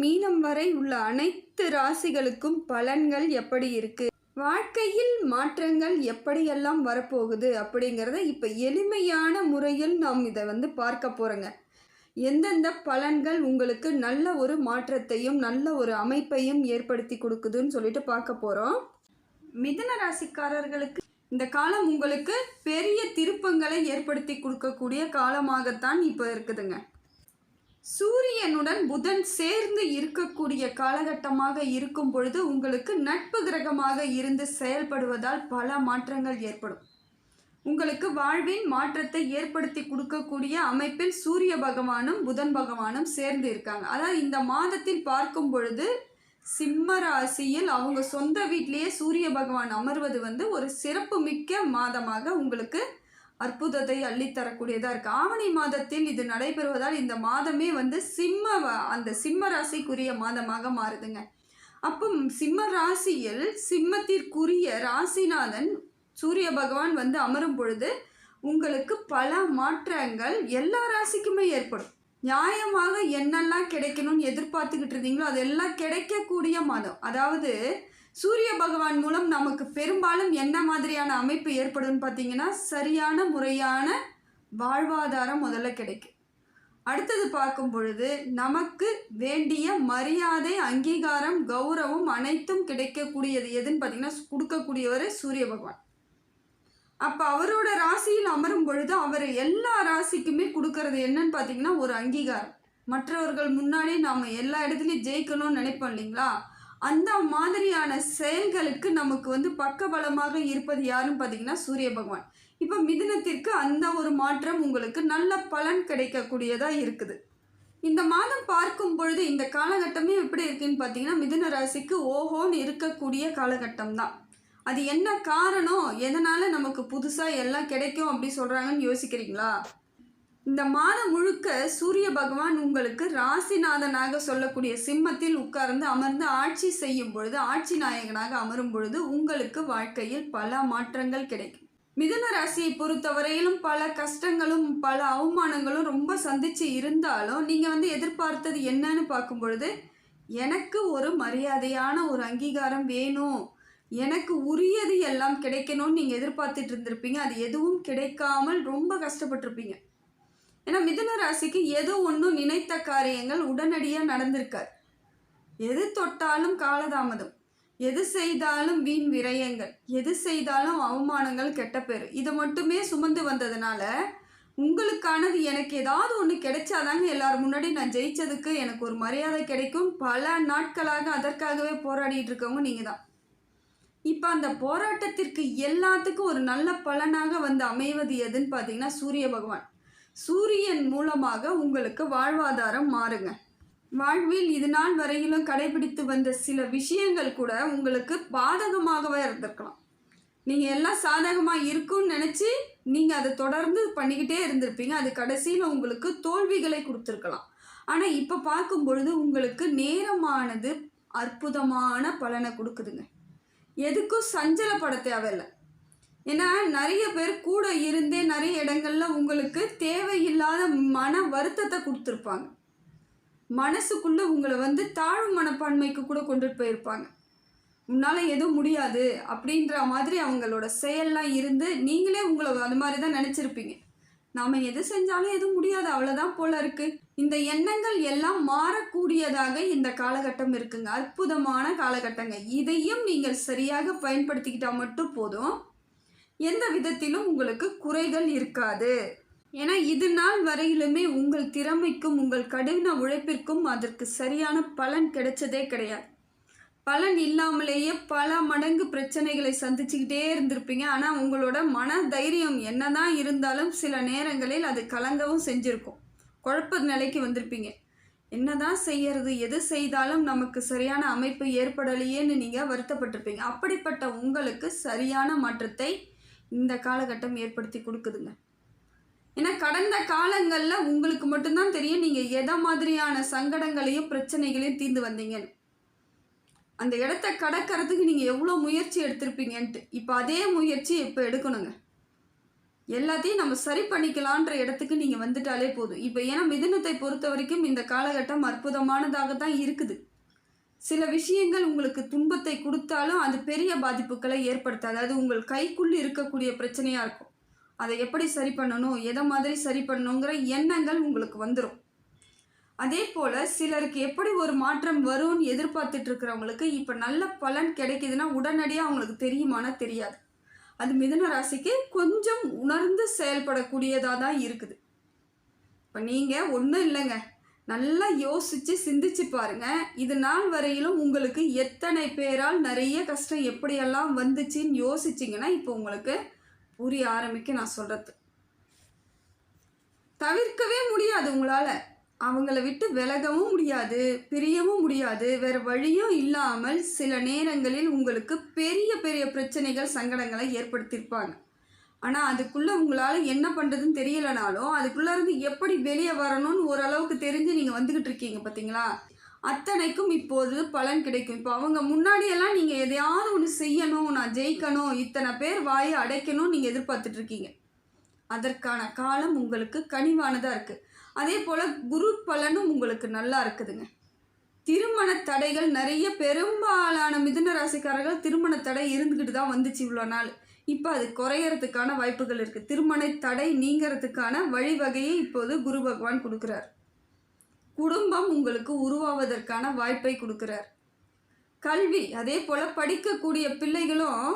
மீனம் வரை உள்ள அனைத்து ராசிகளுக்கும் பலன்கள் எப்படி இருக்கு? வாழ்க்கையில் மாற்றங்கள் எப்படியெல்லாம் வரப்போகுது அப்படிங்கிறத இப்போ எளிமையான முறையில் நாம் இதை வந்து பார்க்க போகிறோங்க எந்தெந்த பலன்கள் உங்களுக்கு நல்ல ஒரு மாற்றத்தையும் நல்ல ஒரு அமைப்பையும் ஏற்படுத்தி கொடுக்குதுன்னு சொல்லிட்டு பார்க்க போகிறோம் மிதன ராசிக்காரர்களுக்கு இந்த காலம் உங்களுக்கு பெரிய திருப்பங்களை ஏற்படுத்தி கொடுக்கக்கூடிய காலமாகத்தான் இப்போ இருக்குதுங்க. சூரியனுடன் புதன் சேர்ந்து இருக்கக்கூடிய காலகட்டமாக இருக்கும் பொழுது உங்களுக்கு நட்பு கிரகமாக இருந்து செயல்படுவதால் பல மாற்றங்கள் ஏற்படும். உங்களுக்கு வாழ்வின் மாற்றத்தை ஏற்படுத்தி கொடுக்கக்கூடிய அமைப்பில் சூரிய பகவானும் புதன் பகவானும் சேர்ந்து இருக்காங்க. அதாவது இந்த மாதத்தில் பார்க்கும் பொழுது சிம்ம ராசியில் அவங்க சொந்த வீட்டிலேயே சூரிய பகவான் அமர்வது வந்து ஒரு சிறப்பு மிக்க மாதமாக உங்களுக்கு அற்புதத்தை அள்ளித்தரக்கூடியதாக இருக்குது ஆவணி மாதத்தில் இது நடைபெறுவதால் இந்த மாதமே வந்து சிம்ம வ- அந்த சிம்ம ராசிக்குரிய மாதமாக மாறுதுங்க. அப்போ சிம்ம ராசியில் சிம்மத்திற்குரிய ராசிநாதன் சூரிய பகவான் வந்து அமரும் பொழுது உங்களுக்கு பல மாற்றங்கள் எல்லா ராசிக்குமே ஏற்படும். நியாயமாக என்னெல்லாம் கிடைக்கணும்னு எதிர்பார்த்துக்கிட்டு இருந்தீங்களோ அதெல்லாம் கிடைக்கக்கூடிய மாதம். அதாவது சூரிய பகவான் மூலம் நமக்கு பெரும்பாலும் என்ன மாதிரியான அமைப்பு ஏற்படும்னு பார்த்தீங்கன்னா சரியான முறையான வாழ்வாதாரம் முதல்ல கிடைக்கும். அடுத்தது பார்க்கும் பொழுது நமக்கு வேண்டிய மரியாதை அங்கீகாரம் கௌரவம் அனைத்தும் கிடைக்கக்கூடியது எதுன்னு பார்த்தீங்கன்னா கொடுக்கக்கூடியவர் சூரிய பகவான். அப்போ அவரோட ராசியில் அமரும் பொழுது அவர் எல்லா ராசிக்குமே கொடுக்கறது என்னன்னு பார்த்தீங்கன்னா ஒரு அங்கீகாரம். மற்றவர்கள் முன்னாடி நாம் எல்லா இடத்துலையும் ஜெயிக்கணும்னு நினைப்போம் இல்லைங்களா? அந்த மாதிரியான செயல்களுக்கு நமக்கு வந்து பக்கபலமாக இருப்பது யாருன்னு பார்த்தீங்கன்னா சூரிய பகவான். இப்போ மிதுனத்திற்கு அந்த ஒரு மாற்றம் உங்களுக்கு நல்ல பலன் கிடைக்கக்கூடியதாக இருக்குது. இந்த மாதம் பார்க்கும் பொழுது இந்த காலகட்டமே எப்படி இருக்குன்னு பார்த்தீங்கன்னா மிதுன ராசிக்கு ஓஹோன்னு இருக்கக்கூடிய காலகட்டம் தான். அது என்ன காரணம்? எதனால் நமக்கு புதுசாக எல்லாம் கிடைக்கும் அப்படி சொல்கிறாங்கன்னு யோசிக்கிறீங்களா? இந்த மாதம் முழுக்க சூரிய பகவான் உங்களுக்கு ராசிநாதனாக சொல்லக்கூடிய சிம்மத்தில் உட்கார்ந்து அமர்ந்து ஆட்சி செய்யும் பொழுது ஆட்சி நாயகனாக அமரும் பொழுது உங்களுக்கு வாழ்க்கையில் பல மாற்றங்கள் கிடைக்கும். மிதுன ராசியை பொறுத்தவரையிலும் பல கஷ்டங்களும் பல அவமானங்களும் ரொம்ப சந்திச்சு இருந்தாலும் நீங்கள் வந்து எதிர்பார்த்தது என்னன்னு பார்க்கும் பொழுது எனக்கு ஒரு மரியாதையான ஒரு அங்கீகாரம் வேணும். எனக்கு உரியது எல்லாம் கிடைக்கணும்னு நீங்கள் எதிர்பார்த்துட்டு இருந்திருப்பீங்க. அது எதுவும் கிடைக்காமல் ரொம்ப கஷ்டப்பட்டிருப்பீங்க. ஏன்னா மிதுன ராசிக்கு எது ஒன்றும் நினைத்த காரியங்கள் உடனடியாக நடந்திருக்காது. எது தொட்டாலும் காலதாமதம் எது செய்தாலும் வீண் விரயங்கள் எது செய்தாலும் அவமானங்கள் கெட்ட பேர். இதை மட்டுமே சுமந்து வந்ததுனால உங்களுக்கானது எனக்கு ஏதாவது ஒன்று கிடைச்சாதாங்க எல்லாரும் முன்னாடி நான் ஜெயிச்சதுக்கு எனக்கு ஒரு மரியாதை கிடைக்கும். பல நாட்களாக அதற்காகவே போராடிட்டு இருக்கவங்க நீங்கள் தான். இப்போ அந்த போராட்டத்திற்கு எல்லாத்துக்கும் ஒரு நல்ல பலனாக வந்து அமைவது எதுன்னு பார்த்தீங்கன்னா சூரிய பகவான். சூரியன் மூலமாக உங்களுக்கு வாழ்வாதாரம் மாறுங்க. வாழ்வில் இது நாள் வரையிலும் கடைபிடித்து வந்த சில விஷயங்கள் கூட உங்களுக்கு பாதகமாகவே இருந்திருக்கலாம். நீங்கள் எல்லாம் சாதகமாக இருக்கும்னு நினச்சி நீங்கள் அதை தொடர்ந்து பண்ணிக்கிட்டே இருந்திருப்பீங்க. அது கடைசியில் உங்களுக்கு தோல்விகளை கொடுத்துருக்கலாம். ஆனால் இப்போ பார்க்கும் பொழுது உங்களுக்கு நேரமானது அற்புதமான பலனை கொடுக்குதுங்க. எதுக்கும் சஞ்சலப்பட தேவையில்லை. ஏன்னா நிறைய பேர் கூட இருந்தே நிறைய இடங்கள்ல உங்களுக்கு தேவையில்லாத மன வருத்தத்தை கொடுத்துருப்பாங்க. மனசுக்குள்ள உங்களை வந்து தாழ்வு மனப்பான்மைக்கு கூட கொண்டுட்டு போயிருப்பாங்க. உன்னால் எதுவும் முடியாது அப்படின்ற மாதிரி அவங்களோட செயல்லாம் இருந்து நீங்களே உங்களை அது மாதிரி தான் நினச்சிருப்பீங்க. நாம் எது செஞ்சாலும் எதுவும் முடியாது அவ்வளோதான் போல இருக்குது இந்த எண்ணங்கள் எல்லாம் மாறக்கூடியதாக இந்த காலகட்டம் இருக்குங்க. அற்புதமான காலகட்டங்க. இதையும் நீங்கள் சரியாக பயன்படுத்திக்கிட்டால் மட்டும் போதும். எந்த விதத்திலும் உங்களுக்கு குறைகள் இருக்காது. ஏன்னா இது நாள் வரையிலுமே உங்கள் திறமைக்கும் உங்கள் கடின உழைப்பிற்கும் அதற்கு சரியான பலன் கிடைச்சதே கிடையாது. பலன் இல்லாமலேயே பல மடங்கு பிரச்சனைகளை சந்திச்சுக்கிட்டே இருந்திருப்பீங்க. ஆனால் உங்களோட மன தைரியம் என்னதான் இருந்தாலும் சில நேரங்களில் அது கலங்கவும் செஞ்சுருக்கும். குழப்ப நிலைக்கு வந்திருப்பீங்க. என்னதான் செய்யறது எது செய்தாலும் நமக்கு சரியான அமைப்பு ஏற்படலையேன்னு நீங்கள் வருத்தப்பட்டிருப்பீங்க. அப்படிப்பட்ட உங்களுக்கு சரியான மாற்றத்தை இந்த காலகட்டம் ஏற்படுத்தி கொடுக்குதுங்க. ஏன்னா கடந்த காலங்களில் உங்களுக்கு மட்டும்தான் தெரியும் நீங்கள் எதை மாதிரியான சங்கடங்களையும் பிரச்சனைகளையும் தீர்ந்து வந்தீங்கன்னு. அந்த இடத்த கடக்கிறதுக்கு நீங்கள் எவ்வளோ முயற்சி எடுத்திருப்பீங்கன்ட்டு. இப்போ அதே முயற்சி இப்போ எடுக்கணுங்க. எல்லாத்தையும் நம்ம சரி பண்ணிக்கலான்ற இடத்துக்கு நீங்கள் வந்துட்டாலே போதும். இப்போ ஏன்னா மிதுனத்தை பொறுத்த வரைக்கும் இந்த காலகட்டம் அற்புதமானதாக தான் இருக்குது. சில விஷயங்கள் உங்களுக்கு துன்பத்தை கொடுத்தாலும் அது பெரிய பாதிப்புகளை ஏற்படுத்தாது. அது உங்கள் கைக்குள்ளே இருக்கக்கூடிய பிரச்சனையாக இருக்கும். அதை எப்படி சரி பண்ணணும் எதை மாதிரி சரி பண்ணணுங்கிற எண்ணங்கள் உங்களுக்கு வந்துடும் அதே போல் சிலருக்கு எப்படி ஒரு மாற்றம் வரும்னு எதிர்பார்த்துட்டு இருக்கிறவங்களுக்கு இப்போ நல்ல பலன் கிடைக்குதுன்னா உடனடியாக அவங்களுக்கு தெரியுமானா தெரியாது. அது மிதன ராசிக்கு கொஞ்சம் உணர்ந்து செயல்படக்கூடியதாக தான் இருக்குது. இப்போ நீங்கள் ஒன்றும் இல்லைங்க. நல்லா யோசித்து சிந்திச்சு பாருங்க. இது நாள் வரையிலும் உங்களுக்கு எத்தனை பேரால் நிறைய கஷ்டம் எப்படியெல்லாம் வந்துச்சுன்னு யோசிச்சிங்கன்னா இப்போ உங்களுக்கு புரிய ஆரம்பிக்க நான் சொல்கிறது தவிர்க்கவே முடியாது உங்களால். அவங்கள விட்டு விலகவும் முடியாது பிரியவும் முடியாது. வேறு வழியும் இல்லாமல் சில நேரங்களில் உங்களுக்கு பெரிய பெரிய பிரச்சனைகள் சங்கடங்களை ஏற்படுத்தியிருப்பாங்க. ஆனால் அதுக்குள்ளே உங்களால் என்ன பண்ணுறதுன்னு தெரியலைனாலும் அதுக்குள்ளே இருந்து எப்படி வெளியே வரணும்னு ஓரளவுக்கு தெரிஞ்சு நீங்கள் வந்துக்கிட்டு இருக்கீங்க பார்த்தீங்களா அத்தனைக்கும் இப்போது பலன் கிடைக்கும். இப்போ அவங்க முன்னாடியெல்லாம் நீங்கள் எதையாவது ஒன்று செய்யணும் நான் ஜெயிக்கணும் இத்தனை பேர் வாயை அடைக்கணும்னு நீங்கள் எதிர்பார்த்துட்டு இருக்கீங்க. அதற்கான காலம் உங்களுக்கு கனிவானதாக இருக்குது அதே போல் குரு பலனும் உங்களுக்கு நல்லா இருக்குதுங்க. திருமண தடைகள் நிறைய பெரும்பாலான மிதுன ராசிக்காரர்கள் திருமண தடை இருந்துக்கிட்டு தான் வந்துச்சு இவ்வளோ நாள். இப்போ அது குறையறதுக்கான வாய்ப்புகள் இருக்குது திருமண தடை நீங்கிறதுக்கான வழிவகையை இப்போது குரு பகவான் கொடுக்குறார். குடும்பம் உங்களுக்கு உருவாவதற்கான வாய்ப்பை கொடுக்குறார். கல்வி அதே போல் படிக்கக்கூடிய பிள்ளைகளும்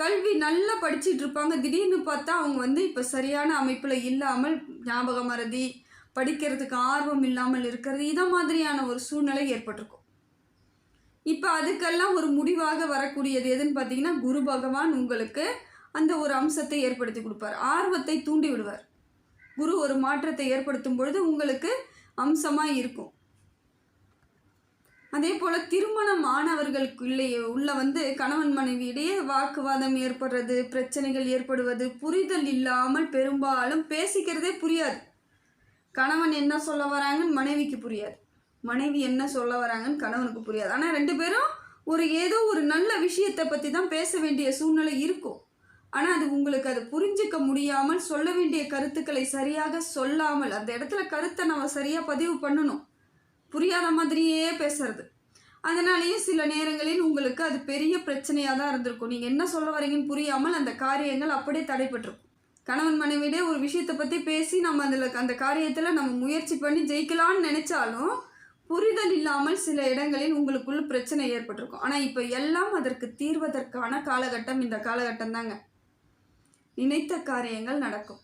கல்வி நல்லா படிச்சுட்டு இருப்பாங்க. திடீர்னு பார்த்தா அவங்க வந்து இப்போ சரியான அமைப்பில் இல்லாமல் ஞாபக மறதி படிக்கிறதுக்கு ஆர்வம் இல்லாமல் இருக்கிறது இதை மாதிரியான ஒரு சூழ்நிலை ஏற்பட்டிருக்கும். இப்போ அதுக்கெல்லாம் ஒரு முடிவாக வரக்கூடியது எதுன்னு பார்த்தீங்கன்னா குரு பகவான் உங்களுக்கு அந்த ஒரு அம்சத்தை ஏற்படுத்தி கொடுப்பார். ஆர்வத்தை தூண்டி விடுவார். குரு ஒரு மாற்றத்தை ஏற்படுத்தும் பொழுது உங்களுக்கு அம்சமாக இருக்கும். அதே போல் திருமணம் ஆனவர்களுக்குள்ளேயே உள்ள வந்து கணவன் மனைவியிடையே வாக்குவாதம் ஏற்படுறது பிரச்சனைகள் ஏற்படுவது புரிதல் இல்லாமல் பெரும்பாலும் பேசிக்கிறதே புரியாது. கணவன் என்ன சொல்ல வராங்கன்னு மனைவிக்கு புரியாது. மனைவி என்ன சொல்ல வராங்கன்னு கணவனுக்கு புரியாது. ஆனால் ரெண்டு பேரும் ஒரு ஏதோ ஒரு நல்ல விஷயத்தை பற்றி தான் பேச வேண்டிய சூழ்நிலை இருக்கும். ஆனால் அது உங்களுக்கு அது புரிஞ்சிக்க முடியாமல் சொல்ல வேண்டிய கருத்துக்களை சரியாக சொல்லாமல் அந்த இடத்துல கருத்தை நம்ம சரியாக பதிவு பண்ணணும். புரியாத மாதிரியே பேசுறது. அதனாலேயே சில நேரங்களில் உங்களுக்கு அது பெரிய பிரச்சனையாக தான் இருந்திருக்கும். நீங்கள் என்ன சொல்ல வரீங்கன்னு புரியாமல் அந்த காரியங்கள் அப்படியே தடைபட்டிருக்கும். கணவன் மனைவியிடையே ஒரு விஷயத்தை பற்றி பேசி நம்ம அதில் அந்த காரியத்தில் நம்ம முயற்சி பண்ணி ஜெயிக்கலாம்னு நினச்சாலும் புரிதல் இல்லாமல் சில இடங்களில் உங்களுக்குள்ள பிரச்சனை ஏற்பட்டிருக்கும். ஆனால் இப்போ எல்லாம் அதற்கு தீர்வதற்கான காலகட்டம் இந்த காலகட்டம் தாங்க நினைத்த காரியங்கள் நடக்கும்.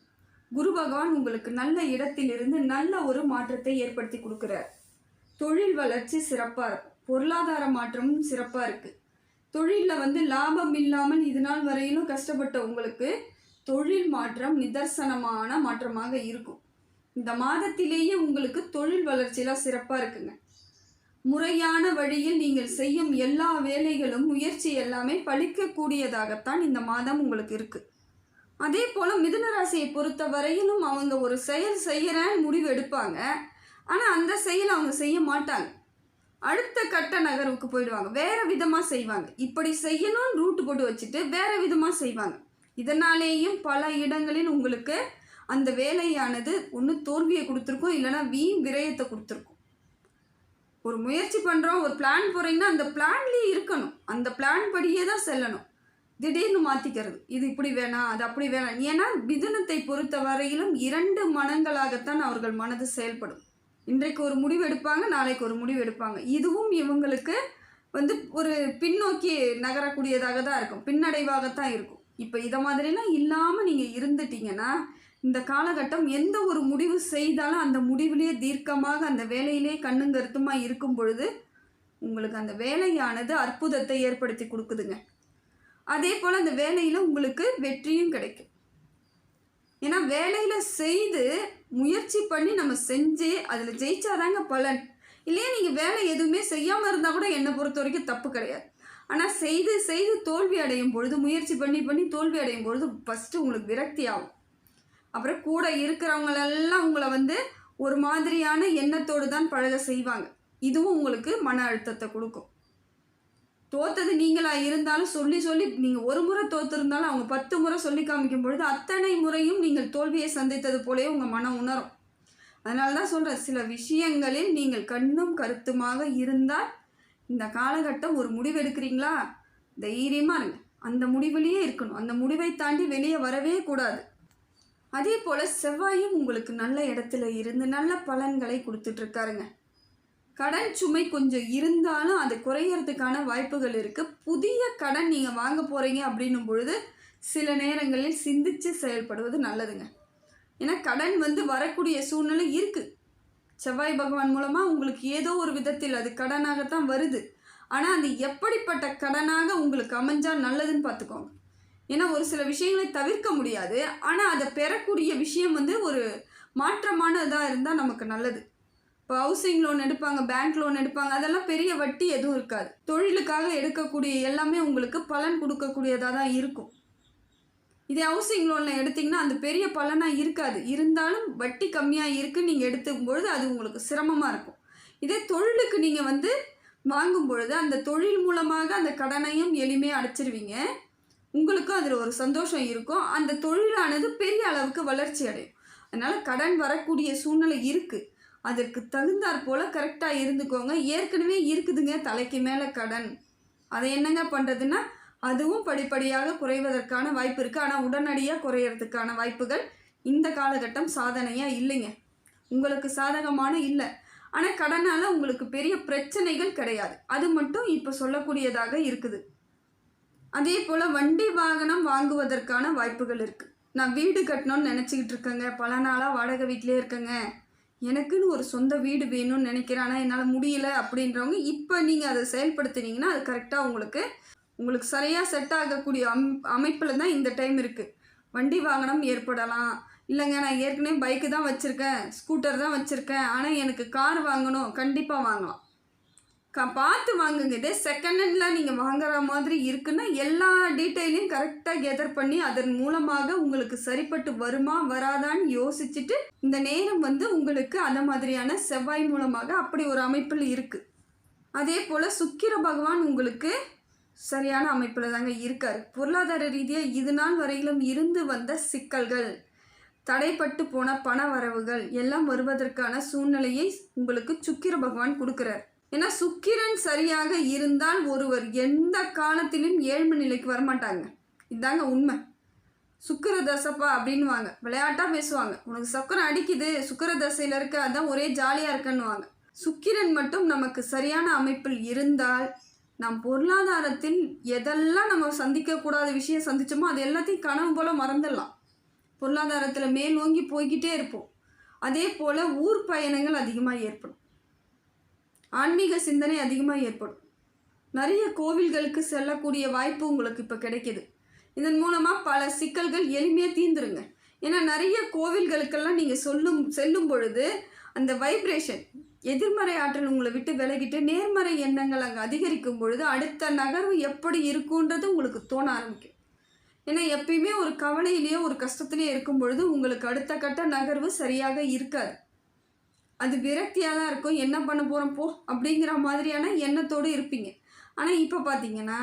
குரு பகவான் உங்களுக்கு நல்ல இடத்திலிருந்து நல்ல ஒரு மாற்றத்தை ஏற்படுத்தி கொடுக்குறார். தொழில் வளர்ச்சி சிறப்பாக இருக்கும். பொருளாதார மாற்றமும் சிறப்பாக இருக்குது தொழிலில் வந்து லாபம் இல்லாமல் இது நாள் வரையிலும் கஷ்டப்பட்ட உங்களுக்கு தொழில் மாற்றம் நிதர்சனமான மாற்றமாக இருக்கும். இந்த மாதத்திலேயே உங்களுக்கு தொழில் வளர்ச்சியெல்லாம் சிறப்பாக இருக்குங்க. முறையான வழியில் நீங்கள் செய்யும் எல்லா வேலைகளும் முயற்சி எல்லாமே பழிக்கக்கூடியதாகத்தான் இந்த மாதம் உங்களுக்கு இருக்குது அதே போல் மிதுன ராசியை பொறுத்த வரையிலும் அவங்க ஒரு செயல் செய்கிறேன்னு முடிவு எடுப்பாங்க. ஆனால் அந்த செயல் அவங்க செய்ய மாட்டாங்க. அடுத்த கட்ட நகர்வுக்கு போயிடுவாங்க. வேறு விதமாக செய்வாங்க. இப்படி செய்யணும்னு ரூட்டு போட்டு வச்சுட்டு வேறு விதமாக செய்வாங்க. இதனாலேயும் பல இடங்களில் உங்களுக்கு அந்த வேலையானது ஒன்று தோல்வியை கொடுத்துருக்கும் இல்லைன்னா வீண் விரயத்தை கொடுத்துருக்கும். ஒரு முயற்சி பண்ணுறோம் ஒரு பிளான் போகிறீங்கன்னா அந்த பிளான்லேயே இருக்கணும். அந்த பிளான் படியே தான் செல்லணும். திடீர்னு மாற்றிக்கிறது இது இப்படி வேணாம் அது அப்படி வேணாம். ஏன்னா மிதுனத்தை பொறுத்த வரையிலும் இரண்டு மனங்களாகத்தான் அவர்கள் மனது செயல்படும். இன்றைக்கு ஒரு முடிவு எடுப்பாங்க நாளைக்கு ஒரு முடிவு எடுப்பாங்க. இதுவும் இவங்களுக்கு வந்து ஒரு பின்னோக்கி நகரக்கூடியதாக தான் இருக்கும். பின்னடைவாகத்தான் இருக்கும். இப்போ இதை மாதிரிலாம் இல்லாமல் நீங்கள் இருந்துட்டீங்கன்னா இந்த காலகட்டம் எந்த ஒரு முடிவு செய்தாலும் அந்த முடிவிலே தீர்க்கமாக அந்த வேலையிலே கண்ணுங்கருத்துமாக இருக்கும் பொழுது உங்களுக்கு அந்த வேலையானது அற்புதத்தை ஏற்படுத்தி கொடுக்குதுங்க. அதே போல் அந்த வேலையில் உங்களுக்கு வெற்றியும் கிடைக்கும். ஏன்னா வேலையில் செய்து முயற்சி பண்ணி நம்ம செஞ்சு அதில் ஜெயிச்சாதாங்க பலன். இல்லையா நீங்கள் வேலை எதுவுமே செய்யாமல் இருந்தால் கூட என்னை பொறுத்த வரைக்கும் தப்பு கிடையாது. ஆனால் செய்து செய்து தோல்வி அடையும் பொழுது முயற்சி பண்ணி பண்ணி தோல்வி அடையும் பொழுது ஃபஸ்ட்டு உங்களுக்கு விரக்தி ஆகும். அப்புறம் கூட இருக்கிறவங்களெல்லாம் உங்களை வந்து ஒரு மாதிரியான எண்ணத்தோடு தான் பழக செய்வாங்க. இதுவும் உங்களுக்கு மன அழுத்தத்தை கொடுக்கும். தோத்தது நீங்களா இருந்தாலும் சொல்லி சொல்லி நீங்கள் ஒரு முறை தோத்திருந்தாலும் அவங்க பத்து முறை சொல்லி காமிக்கும் பொழுது அத்தனை முறையும் நீங்கள் தோல்வியை சந்தித்தது போலவே உங்கள் மனம் உணரும். அதனால தான் சொல்கிறேன் சில விஷயங்களில் நீங்கள் கண்ணும் கருத்துமாக இருந்தால் இந்த காலகட்டம் ஒரு முடிவு எடுக்கிறீங்களா? தைரியமாக இருங்க. அந்த முடிவிலேயே இருக்கணும். அந்த முடிவை தாண்டி வெளியே வரவே கூடாது. அதே போல் செவ்வாயும் உங்களுக்கு நல்ல இடத்துல இருந்து நல்ல பலன்களை கொடுத்துட்ருக்காருங்க கடன் சுமை கொஞ்சம் இருந்தாலும் அது குறையறதுக்கான வாய்ப்புகள் இருக்குது புதிய கடன் நீங்கள் வாங்க போகிறீங்க அப்படின்னும் பொழுது சில நேரங்களில் சிந்தித்து செயல்படுவது நல்லதுங்க. ஏன்னா கடன் வந்து வரக்கூடிய சூழ்நிலை இருக்குது செவ்வாய் பகவான் மூலமாக உங்களுக்கு ஏதோ ஒரு விதத்தில் அது கடனாகத்தான் வருது. ஆனால் அது எப்படிப்பட்ட கடனாக உங்களுக்கு அமைஞ்சால் நல்லதுன்னு பார்த்துக்கோங்க. ஏன்னா ஒரு சில விஷயங்களை தவிர்க்க முடியாது. ஆனால் அதை பெறக்கூடிய விஷயம் வந்து ஒரு மாற்றமான இதாக இருந்தால் நமக்கு நல்லது. இப்போ ஹவுசிங் லோன் எடுப்பாங்க பேங்க் லோன் எடுப்பாங்க அதெல்லாம் பெரிய வட்டி எதுவும் இருக்காது. தொழிலுக்காக எடுக்கக்கூடிய எல்லாமே உங்களுக்கு பலன் கொடுக்கக்கூடியதாக தான் இருக்கும். இதே ஹவுசிங் லோனில் எடுத்திங்கன்னா அந்த பெரிய பலனாக இருக்காது. இருந்தாலும் வட்டி கம்மியாக இருக்குது நீங்கள் எடுத்துக்கும் பொழுது அது உங்களுக்கு சிரமமாக இருக்கும். இதே தொழிலுக்கு நீங்கள் வந்து வாங்கும் பொழுது அந்த தொழில் மூலமாக அந்த கடனையும் எளிமையாக அடைச்சிருவீங்க. உங்களுக்கும் அதில் ஒரு சந்தோஷம் இருக்கும். அந்த தொழிலானது பெரிய அளவுக்கு வளர்ச்சி அடையும். அதனால் கடன் வரக்கூடிய சூழ்நிலை இருக்குது அதற்கு தகுந்தாற் போல் கரெக்டாக இருந்துக்கோங்க. ஏற்கனவே இருக்குதுங்க தலைக்கு மேலே கடன். அதை என்னங்க பண்ணுறதுன்னா அதுவும் படிப்படியாக குறைவதற்கான வாய்ப்பு இருக்குது ஆனால் உடனடியாக குறையறதுக்கான வாய்ப்புகள் இந்த காலகட்டம் சாதனையாக இல்லைங்க. உங்களுக்கு சாதகமான இல்லை. ஆனால் கடனால் உங்களுக்கு பெரிய பிரச்சனைகள் கிடையாது. அது மட்டும் இப்போ சொல்லக்கூடியதாக இருக்குது. அதே போல் வண்டி வாகனம் வாங்குவதற்கான வாய்ப்புகள் இருக்குது நான் வீடு கட்டணும்னு நினச்சிக்கிட்டு இருக்கேங்க. பல நாளாக வாடகை வீட்டிலே இருக்கேங்க. எனக்குன்னு ஒரு சொந்த வீடு வேணும்னு நினைக்கிறேன். ஆனால் என்னால் முடியல அப்படின்றவங்க இப்போ நீங்கள் அதை செயல்படுத்துனீங்கன்னா அது கரெக்டாக உங்களுக்கு உங்களுக்கு சரியாக செட் ஆகக்கூடிய அம் அமைப்பில் தான் இந்த டைம் இருக்குது வண்டி வாகனம் ஏற்படலாம். இல்லைங்க நான் ஏற்கனவே பைக்கு தான் வச்சுருக்கேன் ஸ்கூட்டர் தான் வச்சுருக்கேன். ஆனால் எனக்கு கார் வாங்கணும் கண்டிப்பாக வாங்கலாம். க பார்த்து வாங்குங்க. இதே செகண்ட் ஹேண்டில் நீங்கள் வாங்குற மாதிரி இருக்குன்னா எல்லா டீட்டெயிலையும் கரெக்டாக கெதர் பண்ணி அதன் மூலமாக உங்களுக்கு சரிப்பட்டு வருமா வராதான்னு யோசிச்சுட்டு இந்த நேரம் வந்து உங்களுக்கு அந்த மாதிரியான செவ்வாய் மூலமாக அப்படி ஒரு அமைப்பில் இருக்குது அதே போல் சுக்கிர பகவான் உங்களுக்கு சரியான அமைப்பில் தாங்க இருக்கார். பொருளாதார ரீதியாக இது நாள் வரையிலும் இருந்து வந்த சிக்கல்கள் தடைப்பட்டு போன பண வரவுகள் எல்லாம் வருவதற்கான சூழ்நிலையை உங்களுக்கு சுக்கிர பகவான் கொடுக்குறார். ஏன்னா சுக்கிரன் சரியாக இருந்தால் ஒருவர் எந்த காலத்திலும் ஏழ்மை நிலைக்கு வரமாட்டாங்க. இதாங்க உண்மை. சுக்கர தசப்பா அப்படின்வாங்க விளையாட்டாக பேசுவாங்க. உனக்கு சக்கரம் அடிக்குது சுக்கர தசையில் இருக்க அதான் ஒரே ஜாலியாக இருக்கன்னுவாங்க. சுக்கிரன் மட்டும் நமக்கு சரியான அமைப்பில் இருந்தால் நம் பொருளாதாரத்தில் எதெல்லாம் நம்ம சந்திக்கக்கூடாத விஷயம் சந்திச்சோமோ அது எல்லாத்தையும் கனவு போல் மறந்துடலாம். பொருளாதாரத்தில் மேல் ஓங்கி போய்கிட்டே இருப்போம். அதே போல் ஊர் பயணங்கள் அதிகமாக ஏற்படும். ஆன்மீக சிந்தனை அதிகமாக ஏற்படும். நிறைய கோவில்களுக்கு செல்லக்கூடிய வாய்ப்பு உங்களுக்கு இப்போ கிடைக்கிது. இதன் மூலமாக பல சிக்கல்கள் எளிமையாக தீந்துருங்க ஏன்னா நிறைய கோவில்களுக்கெல்லாம் நீங்கள் சொல்லும் செல்லும் பொழுது அந்த வைப்ரேஷன் எதிர்மறை ஆற்றல் உங்களை விட்டு விலகிட்டு நேர்மறை எண்ணங்கள் அங்கே அதிகரிக்கும் பொழுது அடுத்த நகர்வு எப்படி இருக்குன்றது உங்களுக்கு தோண ஆரம்பிக்கும். ஏன்னா எப்பயுமே ஒரு கவலையிலேயோ ஒரு கஷ்டத்துலேயே இருக்கும் பொழுது உங்களுக்கு அடுத்த கட்ட நகர்வு சரியாக இருக்காது. அது விரக்தியாக தான் இருக்கும். என்ன பண்ண போகிறோம் போ. அப்படிங்கிற மாதிரியான எண்ணத்தோடு இருப்பீங்க. ஆனால் இப்போ பார்த்தீங்கன்னா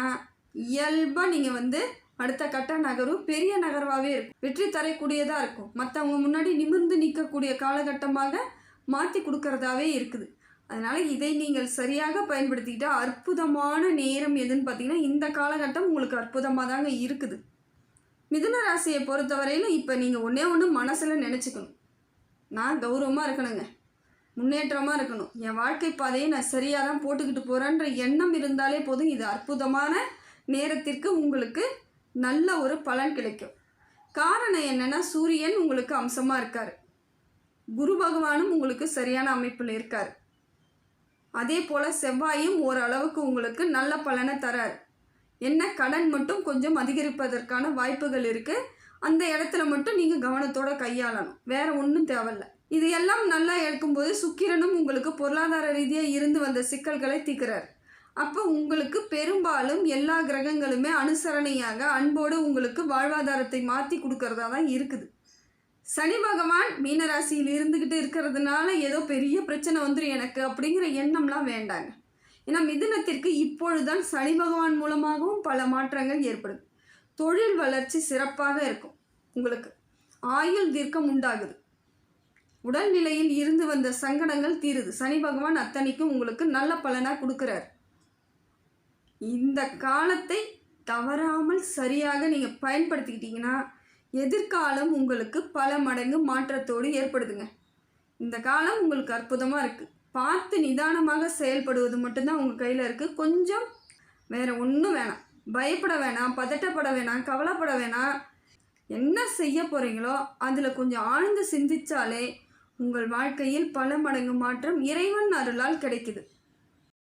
இயல்பாக நீங்கள் வந்து அடுத்த கட்ட நகரும். பெரிய நகர்வாகவே இருக்கும். வெற்றி தரக்கூடியதாக இருக்கும். மற்றவங்க முன்னாடி நிமிர்ந்து நிற்கக்கூடிய காலகட்டமாக மாற்றி கொடுக்கறதாவே இருக்குது. அதனால் இதை நீங்கள் சரியாக பயன்படுத்திக்கிட்டால் அற்புதமான நேரம் எதுன்னு பார்த்தீங்கன்னா இந்த காலகட்டம் உங்களுக்கு அற்புதமாக தாங்க இருக்குது. மிதுன ராசியை பொறுத்தவரையிலும் இப்போ நீங்கள் ஒன்றே ஒன்று மனசில் நினச்சிக்கணும். நான் கௌரவமாக இருக்கணுங்க. முன்னேற்றமாக இருக்கணும். என் வாழ்க்கை பாதையை நான் சரியாக தான் போட்டுக்கிட்டு போகிறேன்ற எண்ணம் இருந்தாலே போதும். இது அற்புதமான நேரத்திற்கு உங்களுக்கு நல்ல ஒரு பலன் கிடைக்கும். காரணம் என்னென்னா சூரியன் உங்களுக்கு அம்சமாக இருக்கார். குரு பகவானும் உங்களுக்கு சரியான அமைப்பில் இருக்கார். அதே போல் செவ்வாயும் ஓரளவுக்கு உங்களுக்கு நல்ல பலனை தரார். என்ன? கடன் மட்டும் கொஞ்சம் அதிகரிப்பதற்கான வாய்ப்புகள் இருக்குது அந்த இடத்துல மட்டும் நீங்கள் கவனத்தோடு கையாளணும். வேறு ஒன்றும் தேவையில்ல. இது எல்லாம் நல்லா எடுக்கும்போது சுக்கிரனும் உங்களுக்கு பொருளாதார ரீதியாக இருந்து வந்த சிக்கல்களை தீக்கிறார் அப்போ உங்களுக்கு பெரும்பாலும் எல்லா கிரகங்களுமே அனுசரணையாக அன்போடு உங்களுக்கு வாழ்வாதாரத்தை மாற்றி கொடுக்கறதா தான் இருக்குது. சனி பகவான் மீனராசியில் இருந்துக்கிட்டு இருக்கிறதுனால ஏதோ பெரிய பிரச்சனை வந்துடும் எனக்கு அப்படிங்கிற எண்ணம்லாம் வேண்டாங்க. ஏன்னா மிதுனத்திற்கு இப்பொழுதுதான் சனி பகவான் மூலமாகவும் பல மாற்றங்கள் ஏற்படுது தொழில் வளர்ச்சி சிறப்பாக இருக்கும் உங்களுக்கு. ஆயுள் தீர்க்கம் உண்டாகுது. உடல்நிலையில் இருந்து வந்த சங்கடங்கள் தீருது. சனி பகவான் அத்தனைக்கும் உங்களுக்கு நல்ல பலனாக கொடுக்குறார். இந்த காலத்தை தவறாமல் சரியாக நீங்கள் பயன்படுத்திக்கிட்டீங்கன்னா எதிர்காலம் உங்களுக்கு பல மடங்கு மாற்றத்தோடு ஏற்படுதுங்க. இந்த காலம் உங்களுக்கு அற்புதமாக இருக்குது பார்த்து நிதானமாக செயல்படுவது மட்டும்தான் உங்கள் கையில் இருக்குது கொஞ்சம் வேறு ஒன்றும் வேணாம். பயப்பட வேணாம் பதட்டப்பட வேணாம் கவலைப்பட வேணாம். என்ன செய்ய போகிறீங்களோ அதில் கொஞ்சம் ஆழ்ந்து சிந்திச்சாலே உங்கள் வாழ்க்கையில் பல மடங்கு மாற்றம் இறைவன் அருளால் கிடைக்குது.